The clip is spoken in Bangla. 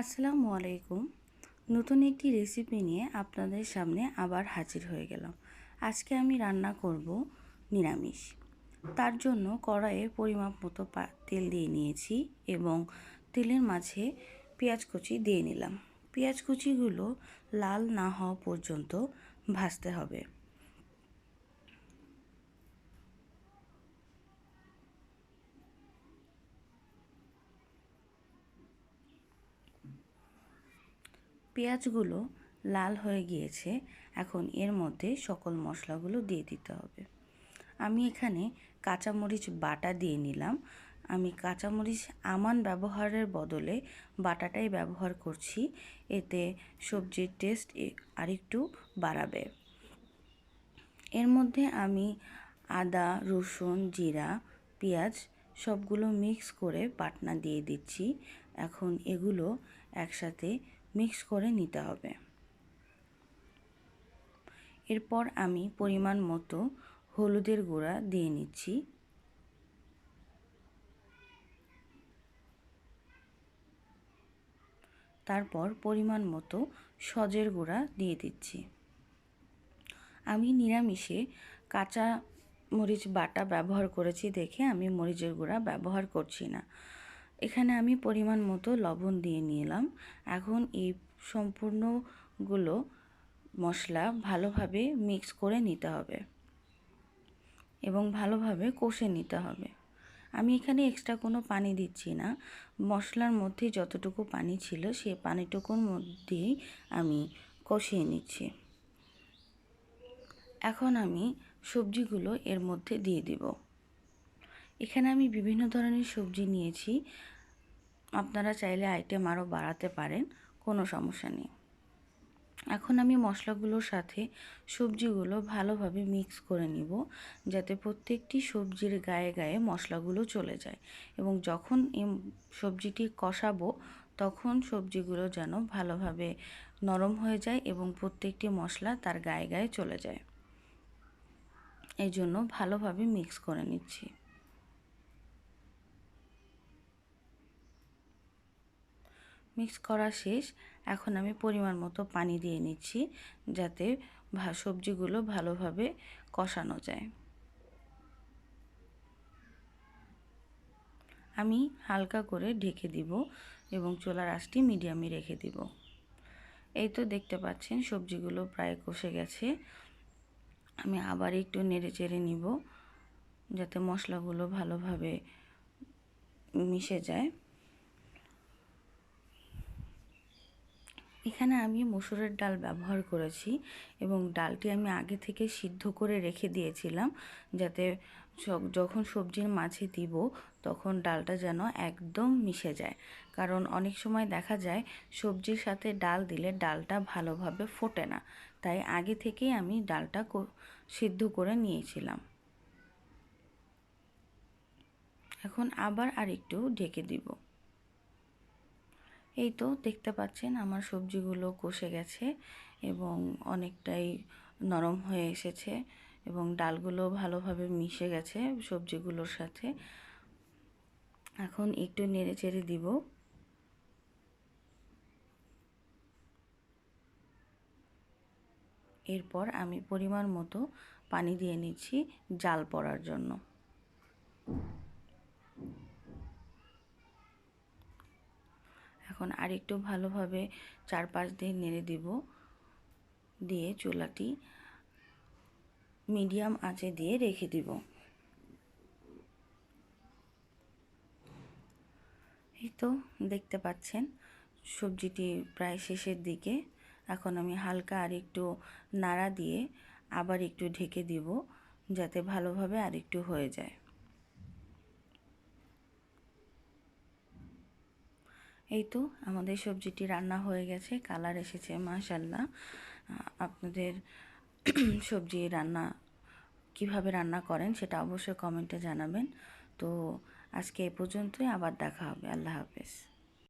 আসসালামু আলাইকুম। নতুন একটি রেসিপি নিয়ে আপনাদের সামনে আবার হাজির হয়ে গেলাম। আজকে আমি রান্না করব নিরামিষ। তার জন্য কড়াইয়ে পরিমাপ মতো তেল দিয়ে নিয়েছি এবং তেলের মাঝে পেঁয়াজ কুচি দিয়ে নিলাম। পেঁয়াজ কুচিগুলো লাল না হওয়া পর্যন্ত ভাজতে হবে। পেঁয়াজগুলো লাল হয়ে গিয়েছে, এখন এর মধ্যে সকল মশলাগুলো দিয়ে দিতে হবে। আমি এখানে কাঁচামরিচ বাটা দিয়ে নিলাম। আমি কাঁচামরিচ আমান ব্যবহারের বদলে বাটাটাই ব্যবহার করছি, এতে সবজির টেস্ট আরেকটু বাড়াবে। এর মধ্যে আমি আদা, রসুন, জিরা, পেঁয়াজ সবগুলো মিক্স করে বাটনা দিয়ে দিচ্ছি। এখন এগুলো একসাথে মিক্স করে নিতে হবে। এরপর আমি পরিমাণ মতো হলুদের গুঁড়া দিয়ে নিচ্ছি। তারপর পরিমাণ মতো সজের গুঁড়া দিয়ে দিচ্ছি। আমি নিরামিষে কাঁচা মরিচ বাটা ব্যবহার করেছি দেখে আমি মরিচের গুঁড়া ব্যবহার করছি না। এখানে আমি পরিমাণ মতো লবণ দিয়ে নিলাম। এখন এই সম্পূর্ণগুলো মশলা ভালোভাবে মিক্স করে নিতে হবে এবং ভালোভাবে কষে নিতে হবে। আমি এখানে এক্সট্রা কোনো পানি দিচ্ছি না। মশলার মধ্যে যতটুকু পানি ছিল সে পানিটুকুর মধ্যেই আমি কষিয়ে নিচ্ছি। এখন আমি সবজিগুলো এর মধ্যে দিয়ে দিব। এখানে আমি বিভিন্ন ধরনের সবজি নিয়েছি। আপনারা চাইলে আইটেম আরও বাড়াতে পারেন, কোনো সমস্যা নেই। এখন আমি মশলাগুলোর সাথে সবজিগুলো ভালোভাবে মিক্স করে নিব, যাতে প্রত্যেকটি সবজির গায়ে গায়ে মশলাগুলো চলে যায় এবং যখন এই সবজিটি কষাবো, তখন সবজিগুলো যেন ভালোভাবে নরম হয়ে যায় এবং প্রত্যেকটি মশলা তার গায়ে গায়ে চলে যায়। এই জন্য ভালোভাবে মিক্স করে নিচ্ছি। মিক্স করা শেষ। এখন আমি পরিমাণ মতো পানি দিয়ে নিচ্ছি যাতে সবজিগুলো ভালোভাবে কষানো যায়। আমি হালকা করে ঢেকে দিব এবং চোলার আঁচটি মিডিয়ামে রেখে দিব। এই তো দেখতে পাচ্ছেন সবজিগুলো প্রায় কষে গেছে। আমি আবার একটু নেড়ে চেড়ে নিব যাতে মশলাগুলো ভালোভাবে মিশে যায়। এখানে আমি মসুরের ডাল ব্যবহার করেছি এবং ডালটি আমি আগে থেকে সিদ্ধ করে রেখে দিয়েছিলাম যাতে যখন সবজির মাঝে দিব তখন ডালটা যেন একদম মিশে যায়। কারণ অনেক সময় দেখা যায় সবজির সাথে ডাল দিলে ডালটা ভালোভাবে ফোটে না। তাই আগে থেকেই আমি ডালটা সিদ্ধ করে নিয়েছিলাম। এখন আবার আর একটু ঢেকে দিব। এই তো দেখতে পাচ্ছেন আমার সবজিগুলো কষে গেছে এবং অনেকটাই নরম হয়ে এসেছে এবং ডালগুলো ভালোভাবে মিশে গেছে সবজিগুলোর সাথে। এখন একটু নেড়ে চেড়ে দিব। এরপর আমি পরিমাণ মতো পানি দিয়ে নিচ্ছি জাল পড়ার জন্য। এখন আরেকটু ভালোভাবে চারপাশ দিয়ে নেড়ে দিব। দিয়ে চুলাটি মিডিয়াম আঁচে দিয়ে রেখে দিব। এই তো দেখতে পাচ্ছেন, সবজিটি প্রায় শেষের দিকে। এখন আমি হালকা আর একটু নাড়া দিয়ে আবার একটু ঢেকে দিব, যাতে ভালোভাবে আর একটু হয়ে যায়। এই তো আমাদের সবজিটি রান্না হয়ে গেছে, কালার এসেছে মাশাল্লাহ আপনাদের সবজি রান্না কীভাবে রান্না করেন সেটা অবশ্যই কমেন্টে জানাবেন। তো আজকে এ পর্যন্তই, আবার দেখা হবে। আল্লাহ হাফেজ।